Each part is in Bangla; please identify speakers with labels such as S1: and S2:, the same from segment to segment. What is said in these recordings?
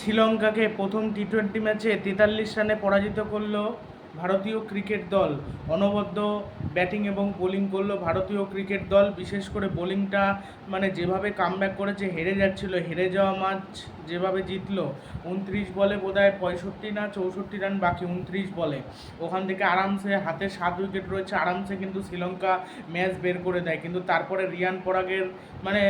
S1: শ্রীলঙ্কাকে প্রথম টি টোয়েন্টি ম্যাচে তেতাল্লিশ রানে পরাজিত করল ভারতীয় ক্রিকেট দল। অনবদ্য ব্যাটিং এবং বোলিং করল ভারতীয় ক্রিকেট দল। বিশেষ করে বোলিংটা মানে যেভাবে কামব্যাক করেছে, হেরে যাচ্ছিল, হেরে যাওয়া ম্যাচ যেভাবে জিতলো, উনত্রিশ বলে বোধহয় পঁয়ষট্টি না চৌষট্টি রান বাকি উনত্রিশ বলে। ওখান থেকে আরামসে হাতে সাত উইকেট রয়েছে, আরামসে কিন্তু শ্রীলঙ্কা ম্যাচ বের করে দেয়। কিন্তু তারপরে রিয়ান পরাগের মানে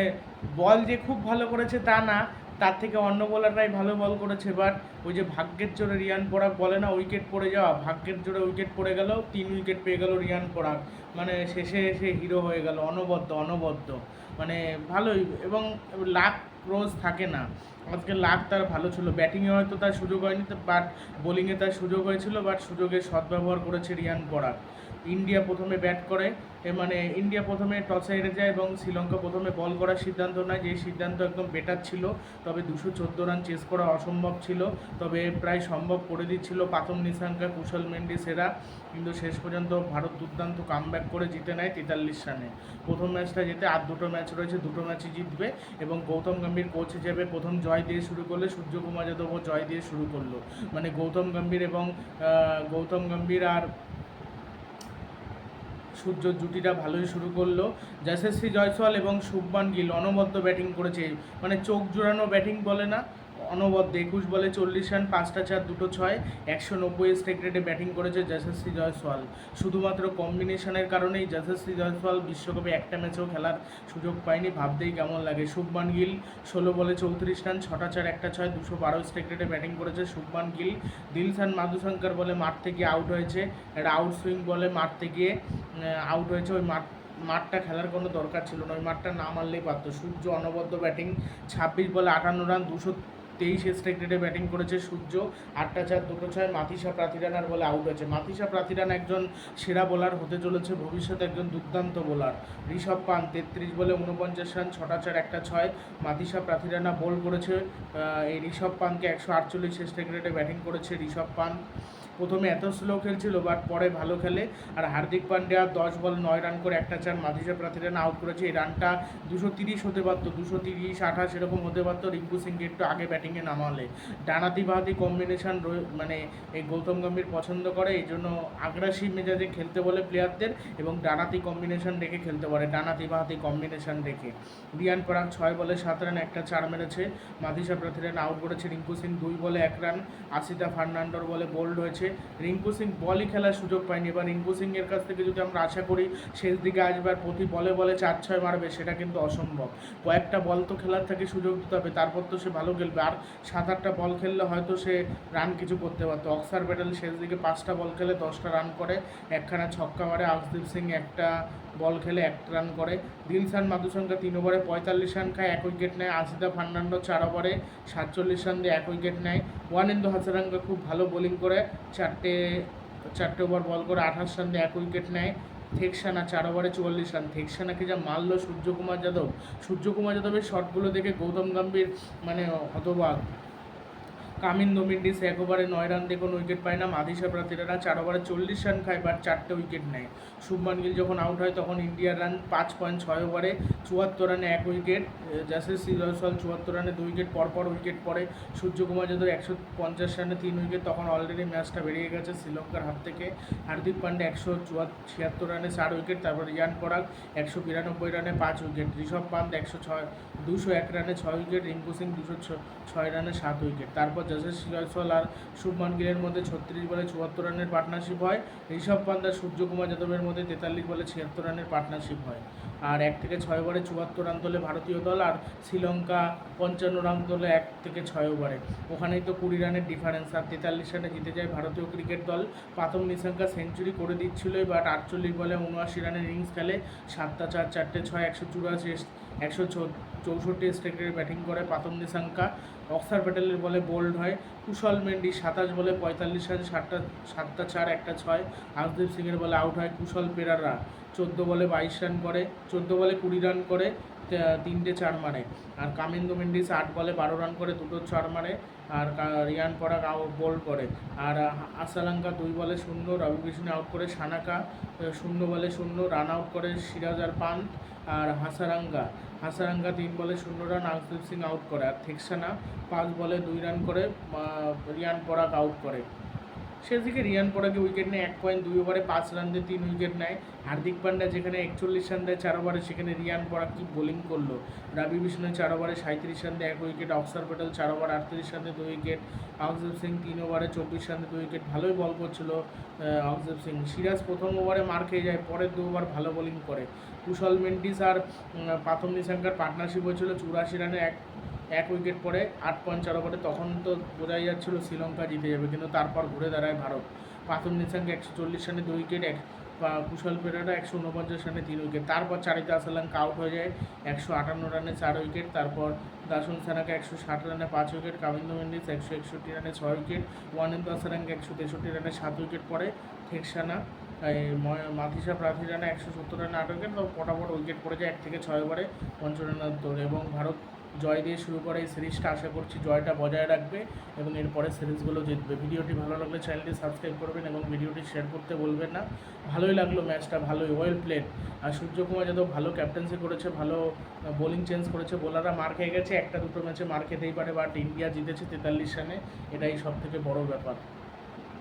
S1: বল যে খুব ভালো করেছে তা না তার থেকে অন্য বোলাররাই ভালো বল করেছে বাট ওই যে ভাগ্যের জোরে রিয়ান পরাগ বলে না উইকেট পড়ে যাওয়া, ভাগ্যের জোরে উইকেট পড়ে গেল, তিন উইকেট পেয়ে গেল রিয়ান পরাগ। মানে শেষে এসে হিরো হয়ে গেল, অনবদ্য অনবদ্য। মানে ভালোই, এবং লাক রোজ থাকে না। আজকে লাক তার ভালো ছিল। ব্যাটিংয়ে হয়তো তার সুযোগ হয়নি বাট বোলিংয়ে তার সুযোগ হয়েছিল বাট সুযোগের সদ্ব্যবহার করেছে রিয়ান পরাগ। ইন্ডিয়া প্রথমে ব্যাট করে মানে ইন্ডিয়া প্রথমে টসে হেরে যায় এবং শ্রীলঙ্কা প্রথমে বল করার সিদ্ধান্ত নেয়। যে সিদ্ধান্ত একদম বেটার ছিল, তবে দুশো চোদ্দ রান চেস করা অসম্ভব ছিল, তবে প্রায় সম্ভব করে দিচ্ছিল পাতম নিশাঙ্কা, কুশল মেন্ডি সেরা। কিন্তু শেষ পর্যন্ত ভারত দুর্দান্ত কামব্যাক করে জিতে নেয় তেতাল্লিশ রানে। প্রথম ম্যাচটা জিতে আর দুটো ম্যাচ রয়েছে, দুটো ম্যাচই জিতবে এবং গৌতম গম্ভীর কোচ হিসেবে প্রথম জয় দিয়ে শুরু করলে সূর্যকুমার যাদবও জয় দিয়ে শুরু করল। মানে গৌতম গম্ভীর এবং গৌতম গম্ভীর আর সূর্য জুটিটা ভালোই শুরু করল। যশস্বী জয়সওয়াল এবং শুভমান গিল অনবদ্য ব্যাটিং করেছে। মানে চোখ জোড়ানো ব্যাটিং বলে না। অনবদ্য একুশ বলে চল্লিশ রান, পাঁচটা চার, দুটো ছয়, একশো নব্বই স্ট্রাইক রেটে ব্যাটিং করেছে যশস্বী জয়সওয়াল। শুধুমাত্র কম্বিনেশনের কারণেই যশস্বী জয়সওয়াল বিশ্বকাপে একটা ম্যাচেও খেলার সুযোগ পায়নি, ভাবতেই কেমন লাগে। শুভমান গিল, ষোলো বলে চৌত্রিশ রান, ছটা চার, একটা ছয়, দুশো বারো স্ট্রাইক রেটে ব্যাটিং করেছে শুভমান গিল। দিলশান মাধুশঙ্কর বলে মাঠ থেকে আউট হয়েছে একটা আউট সুইং বলে মাঠ থেকে আউট হয়েছে। ওই মাঠ, মাঠটা খেলার কোনো দরকার ছিল না, ওই মাঠটা না মারলেই পারতো। সূর্য অনবদ্য ব্যাটিং, ছাব্বিশ বলে আটান্ন রান, দুশো তেইশ স্ট্রাইক রেটে ব্যাটিং করেছে সূর্য, আটটা চার, দুটো ছয় মাতিসা প্রাথিরানার বলে আউট হয়েছে মাতিসা প্রাথিরান একজন সেরা বোলার হতে চলেছে, ভবিষ্যতে একজন দুর্দান্ত বোলার ঋষভ পান তেত্রিশ বলে উনপঞ্চাশ রান, ছটা চার, একটা ছয়। মাথিসা প্রাথিরানা বোল করেছে এই ঋষভ পানকে একশো আটচল্লিশ স্ট্রাইক রেটে ব্যাটিং করেছে ঋষভ পান প্রথমে এত স্লো খেলছিল বাট পরে ভালো খেলে। আর হার্দিক পান্ডিয়া দশ বল, নয় রান করে একটা চার মাধিসা প্রার্থীরা আউট করেছে। এই রানটা দুশো তিরিশ হতে পারতো, দুশো তিরিশ, আঠাশ এরকম হতে পারতো। রিঙ্কু সিংকে একটু আগে ব্যাটিংয়ে নামালে। ডানাতি বাহাতি কম্বিনেশন মানে এই গৌতম গম্ভীর পছন্দ করে, এই জন্য আগ্রাসী মেজাজে খেলতে বলে প্লেয়ারদের এবং ডানাতি কম্বিনেশন রেখে খেলতে পারে ডানাতি বাহাতি কম্বিনেশন রেখে। রিয়ান পরাগ ছয় বলে সাত রান একটা চার মেরেছে। মাধিসা প্রার্থীরা আউট করেছে। রিঙ্কু সিং দুই বলে এক রান আসিতা ফার্নান্ডোর বলে বোল্ড হয়েছে। রিঙ্কু সিং বলই খেলার সুযোগ পায়নি। এবার রিঙ্কু সিং এর কাছ থেকে যদি আমরা আশা করি শেষ দিকে আসবে আর প্রতি বলে বলে চার ছয় মারবে, সেটা কিন্তু অসম্ভব। কয়েকটা বল তো খেলার থেকে সুযোগ দিতে হবে, তারপর তো সে ভালো খেলবে। আর সাত আটটা বল খেললে হয়তো সে রান কিছু করতে পারতো। অক্সার প্যাটেল শেষ দিকে পাঁচটা বল খেলে দশটা রান করে, একখানা ছক্কা মারে। আশদীপ সিং একটা বল খেলে এক রান করে। দিলশান মাধুসঙ্কা তিন ওভারে পঁয়তাল্লিশ রান খায়, এক উইকেট নেয়। আসিদা ফার্নান্ডো চার ওভারে সাতচল্লিশ রান দিয়ে এক উইকেট নেয়। ওয়ানেন্দু হাসারাঙ্গা খুব ভালো বোলিং করে। চারটে চারটে ওভার বল করে আঠাশ রান এক উইকেট নেয়। থেকসানা চার ওভারে চুয়াল্লিশ রান। থেকসানাকে যা মারল সূর্যকুমার যাদব। সূর্যকুমার যাদবের শটগুলো দেখে গৌতম গম্ভীর মানে হতবাক। কামিন দমিন্ডিস এক ওভারে নয় রান দিয়ে কোনো উইকেট পায় না। মাদিসা প্রার্থীরা চার ওভারে চল্লিশ রান খায় বাট চারটে উইকেট নেয়। শুভমান গিল যখন আউট হয়, তখন ইন্ডিয়ার রান পাঁচ পয়েন্ট ছয় ওভারে চুয়াত্তর রানে এক উইকেট জাসেসি জয়সওয়াল চুয়াত্তর রানে দুই উইকেট পরপর উইকেট পড়ে। সূর্যকুমার যাদব একশো পঞ্চাশ রানে তিন উইকেট তখন অলরেডি ম্যাচটা বেরিয়ে গেছে শ্রীলঙ্কার হাত থেকে। হার্দিক পান্ডে একশো ছিয়াত্তর রানে চার উইকেট তারপর রিয়ান পরাগ একশো বিরানব্বই রানে পাঁচ উইকেট ঋষভ পান্ত একশো ছয় দুশো এক রানে ছয় উইকেট, রিঙ্কু সিং দুশো ছয় রানে সাত উইকেট। তারপর যশস্বী জয়সওয়াল আর শুভমান গিলের মধ্যে ছত্রিশ বলে চুয়াত্তর রানের পার্টনারশিপ হয়। ঋষভ পান্ত আর সূর্যকুমার যাদবের মধ্যে তেতাল্লিশ বলে ছিয়াত্তর রানের পার্টনারশিপ হয়। আর এক থেকে ছয় ওভারে চুয়াত্তর রান তোলে ভারতীয় দল আর শ্রীলঙ্কা পঞ্চান্ন রান তোলে এক থেকে ছয় ওভারে। ওখানেই তো কুড়ি রানের ডিফারেন্স আর তেতাল্লিশ রানে জিতে যায় ভারতীয় ক্রিকেট দল। পাতম নিশাঙ্কা সেঞ্চুরি করে দিচ্ছিল বাট আটচল্লিশ বলে উনআশি রানের ইনিংস খেলে সাতটা চার, চারটে ছয়, একশো চুরাশি, একশো চৌষট্টি স্ট্রাইকের ব্যাটিং করে পাতম নিশাঙ্কা, অক্সার প্যাটেলের বলে বোল্ড হয়, কুশল মেন্ডি সাতাশ বলে পঁয়তাল্লিশ রান, সাতটা সাতটা চার, একটা ছয় আশদীপ সিংয়ের বলে আউট হয় কুশল পেরারা চোদ্দ বলে বাইশ রান করে, চোদ্দ বলে কুড়ি রান করে তিনটে চার মারে। আর কামিন্দু মেন্ডিস আট বলে বারো রান করে, দুটো চার মারে। আর রিয়ান পরাগ আউট বোল করে। আর আসালাঙ্কা দুই বলে শূন্য রবি বিষ্ণু আউট করে সানাকা শূন্য বলে শূন্য রান আউট করে সিরাজ আর পান্ট। আর হাসারাঙ্গা হাসারাঙ্গা তিন বলে শূন্য রান আকদীপ সিং আউট করে। আর থেকসানা পাঁচ বলে দুই রান করে রিয়ান পরাগ আউট করে। সেদিকে রিয়ান পরাগে উইকেট নেয়, এক পয়েন্ট দুই ওভারে পাঁচ রান দিয়ে তিন উইকেট নেয়। হার্দিক পান্ডা যেখানে একচল্লিশ রান দেয়, চার ওভারে সেখানে রিয়ান পরাগ কি বোলিং করল? রবি বিষ্ণু চার ওভারে সাঁত্রিশ রান দিয়ে, এক উইকেট অক্সার প্যাটেল চার ওভার আটত্রিশ রান দিয়ে দুই উইকেট অক্সদীপ সিং তিন ওভারে চব্বিশ রান দুই উইকেট ভালোই বল করছিল অক্সদীপ সিং। সিরাজ প্রথম ওভারে মার খেয়ে যায়, পরের দু ওভার ভালো বোলিং করে। কুশল মেন্ডিস আর প্রাথম নিশাঙ্কার পার্টনারশিপ হয়েছিল, চুরাশি রানে এক এক উইকেট পরে আট পয়েন্ট চার ওভারে তখন তো বোঝাই যাচ্ছিল শ্রীলঙ্কা জিতে যাবে, কিন্তু তারপর ঘুরে দাঁড়ায় ভারত। প্রাথম নিশাঙ্কে একশো চল্লিশ রানে দুই উইকেট এক কুশল পেরেরা একশো উনপঞ্চাশ রানে তিন উইকেট তারপর চারিতা আসালাঙ্কা আউট হয়ে যায়, একশো আটান্ন রানে চার উইকেট তারপর দাসুন সানাকে একশো ষাট রানে পাঁচ উইকেট কাবিন্দু মেন্ডিস একশো একষট্টি রানে ছয় উইকেট ওয়ানেন্দু আসালাঙ্কা একশো তেষট্টি রানে সাত উইকেট পরে ঠেকসানা মাথিসা প্রার্থী রানে একশো সত্তর রানে আট উইকেট ফটাফট উইকেট পড়ে যায় এক থেকে ছয় ওভারে পঞ্চরানের দৌড়। এবং ভারত জয় দিয়ে শুরু করে এই সিরিজটা, আশা করছি জয়টা বজায় রাখবে এবং এরপরে সিরিজগুলো জিতবে। ভিডিওটি ভালো লাগলে চ্যানেলটি সাবস্ক্রাইব করবেন এবং ভিডিওটি শেয়ার করতে বলবেন না। ভালোই লাগল ম্যাচটা, ভালোই ওয়েল প্লেড আর সূর্যকুমার যাদব ভালো ক্যাপ্টেন্সি করেছে, ভালো বোলিং চেঞ্জ করেছে। বোলাররা মার খেয়ে গেছে, একটা দুটো ম্যাচে মার খেতেই পারে বাট ইন্ডিয়া জিতেছে তেতাল্লিশ রানে। এটাই সব থেকে বড় ব্যাপার।